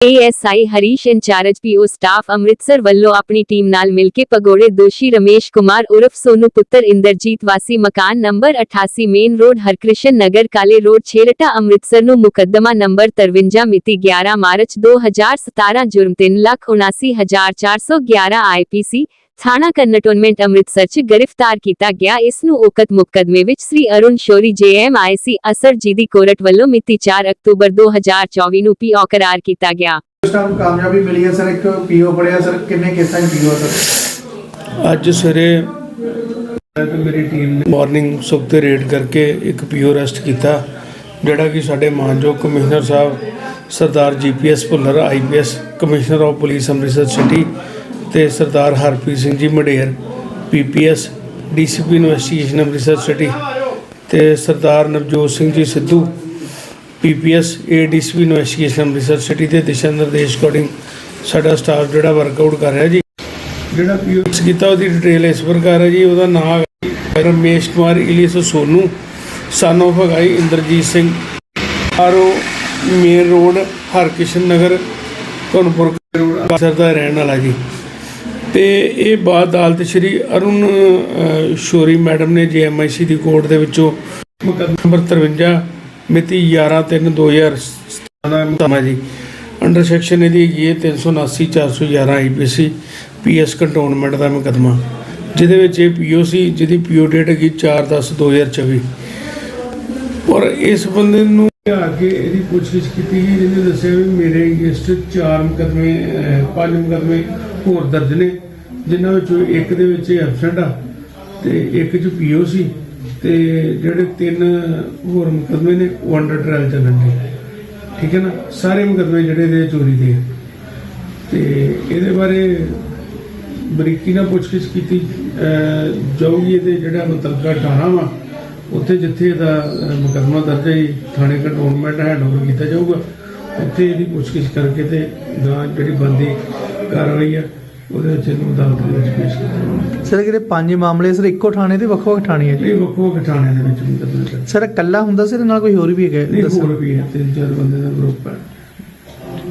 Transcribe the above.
ASI Harish incharge PO staff Amritsar ਵੱਲੋਂ ਆਪਣੀ team ਨਾਲ ਮਿਲ ਕੇ ਪਗੋੜੇ ਦੋਸ਼ੀ ਰਮੇਸ਼ ਕੁਮਾਰ ਉਰਫ ਸੋਨੂ ਪੁੱਤਰ ਇੰਦਰਜੀਤ ਵਾਸੀ ਮਕਾਨ number 88 main road Harkrishan Nagar Kale road Chheharta Amritsar ਨੂੰ ਮੁਕੱਦਮਾ ਨੰਬਰ 53 ਮਿਤੀ 11 ਮਾਰਚ 2017 ਜੁਰਮ 379411 ਆਈਪੀਸੀ ਥਾਣਾ ਕੰਨਟੋਨਮੈਂਟ ਅੰਮ੍ਰਿਤਸਰ ਚ ਗ੍ਰਿਫਤਾਰ ਕੀਤਾ ਗਿਆ। ਇਸ ਨੂੰ ਉਕਤ ਮੁਕੱਦਮੇ ਵਿੱਚ ਸ੍ਰੀ ਅਰੁਣ ਸ਼ੋਰੀ ਜੇਐਮਆਈਸੀ ਅਸਰ ਜੀ ਦੀ ਕੋਰਟ ਵੱਲੋਂ ਮਿਤੀ 4 ਅਕਤੂਬਰ 2024 ਨੂੰ ਪੀਓ ਕਰਾਰ ਕੀਤਾ ਗਿਆ। ਇਸ ਟਾਈਮ ਕਾਮਯਾਬੀ ਮਿਲੀ ਹੈ ਸਰ? ਇੱਕ ਪੀਓ ਪੜਿਆ ਸਰ? ਕਿੰਨੇ ਕੇਸਾਂ 'ਚ ਪੀਓ ਸਰ? ਅੱਜ ਸਵੇਰੇ ਮੇਰੀ ਟੀਮ ਨੇ ਮਾਰਨਿੰਗ ਸੁਖਤੇ ਰੇਡ ਕਰਕੇ ਇੱਕ ਪੀਓ ਅਰੈਸਟ ਕੀਤਾ ਜਿਹੜਾ ਕਿ ਸਾਡੇ ਮਾਨਯੋਗ commissioner Sahib Sardar GPS Bhullar IPS commissioner of police Amritsar city ਤੇ ਸਰਦਾਰ Harpreet Singh ji Mader PPS DCP investigation Amritsar city ਤੇ ਸਰਦਾਰ Navjot Singh ji Sidhu PPS ADCP investigation Amritsar city ਦੇ ਦਿਸ਼ਾ ਨਿਰਦੇਸ਼ ਅਕੋਰਡਿੰਗ ਸਾਡਾ ਸਟਾਫ ਜਿਹੜਾ workout ਕਰ ਰਿਹਾ ਜੀ। ਜਿਹੜਾ ਪੀਓਐਕਸ ਕੀਤਾ ਉਹਦੀ ਡਿਟੇਲ ਇਸ ਪ੍ਰਕਾਰ ਹੈ ਜੀ, ਉਹਦਾ ਨਾਮ Ramesh Kumar alias Sonu son of ਹੈਗਾਈ Inderjit Singh. RO main road Harkishan Nagar, Dhanpur road ਦਾ ਰਹਿਣ ਵਾਲਾ ਜੀ। ਤੇ ਇਹ ਬਾਅਦ ਅਦਾਲਤ ਸ਼੍ਰੀ ਅਰੁਣ ਸ਼ੋਰੀ ਮੈਡਮ ਨੇ ਜੀਐਮਆਈਸੀ ਦੀ ਕੋਰਟ ਦੇ ਵਿੱਚੋਂ ਮੁਕੱਦਮਾ ਨੰਬਰ 53 ਮਿਤੀ 11/3/2017 ਦਾ ਮੁਕੱਦਮਾ ਜੀ। ਅੰਡਰ ਸੈਕਸ਼ਨ ਇਹਦੀ ਹੈਗੀ ਹੈ 379 411 ਆਈਪੀਸੀ ਪੀਐਸ ਕੰਟੋਨਮੈਂਟ ਦਾ ਮੁਕੱਦਮਾ, ਜਿਹਦੇ ਵਿੱਚ ਇਹ ਪੀਓਸੀ ਜਿਹਦੀ ਪੀਓ ਡੇਟ ਹੈਗੀ 4/10/2024 ਔਰ ਇਸ ਬੰਦੇ ਨੂੰ ਆ ਕੇ ਇਹਦੀ ਪੁੱਛਗਿੱਛ ਕੀਤੀ ਗਈ ਜਿਹਨੇ ਦੱਸਿਆ ਵੀ ਮੇਰੇ ਅਗੇਂਸਟ ਚਾਰ ਮੁਕੱਦਮੇ ਪੰਜ ਮੁਕੱਦਮੇ ਹੋਰ ਦਰਜ ਨੇ ਜਿਨ੍ਹਾਂ ਵਿੱਚੋਂ ਇੱਕ ਦੇ ਵਿੱਚ ਐਬਸੈਂਟ ਆ ਤੇ ਇੱਕ ਚ ਪੀਓਸੀ ਤੇ ਜਿਹੜੇ ਤਿੰਨ ਹੋਰ ਮੁਕੱਦਮੇ ਨੇ ਉਹ ਅੰਡਰ ਟ੍ਰਾਇਲ ਚੱਲਣ ਦੇ। ਠੀਕ ਹੈ ਨਾ? ਸਾਰੇ ਮੁਕੱਦਮੇ ਜਿਹੜੇ ਦੇ ਚੋਰੀ ਦੇ ਤੇ ਇਹਦੇ ਬਾਰੇ ਬਰੀਕੀ ਨਾਲ ਪੁੱਛਗਿੱਛ ਕੀਤੀ ਜਾਊਗੀ ਇਹਦੇ ਜਿਹੜਾ ਮੁਤਲਕਾ ਥਾਣਾ ਵਾ ਉੱਥੇ ਜਿੱਥੇ ਇਹਦਾ ਅਹ, ਮੁਕੱਦਮਾ ਦਰਜ ਹੈ ਜੀ, ਥਾਣੇ ਕੰਟਰੋਲਮੈਂਟ ਹੈਂਡਓਵਰ ਕੀਤਾ ਜਾਊਗਾ ਉੱਥੇ ਇਹਦੀ ਪੁੱਛਗਿੱਛ ਕਰਕੇ ਤੇ ਗਾਂ ਜਿਹੜੀ ਬੰਦੀ ਕਾਰਵਾਈ ਆ ਉਹਦੇ ਵਿੱਚ ਇਹਨੂੰ ਅਦਾਲਤ ਦੇ ਵਿੱਚ ਪੇਸ਼ ਕੀਤਾ ਜਾਊਗਾ। ਸਰ ਜਿਹੜੇ ਪੰਜ ਮਾਮਲੇ ਸਰ ਇੱਕੋ ਥਾਣੇ ਦੇ ਵੱਖ ਵੱਖ ਥਾਣੇ ਹੈ ਜੀ? ਇਹ ਵੱਖੋ ਵੱਖ ਥਾਣਿਆਂ ਦੇ ਵਿੱਚ ਮੁਕੱਦਮੇ ਸਰ ਇਕੱਲਾ ਹੁੰਦਾ ਸੀ ਤੇ ਨਾਲ ਕੋਈ ਹੋਰ ਵੀ ਹੈਗਾ? ਨਹੀਂ ਦੱਸੋ। ਹੋਰ ਵੀ ਹੈ ਤਿੰਨ ਚਾਰ ਬੰਦੇ ਦਾ ਗਰੁੱਪ ਹੈ।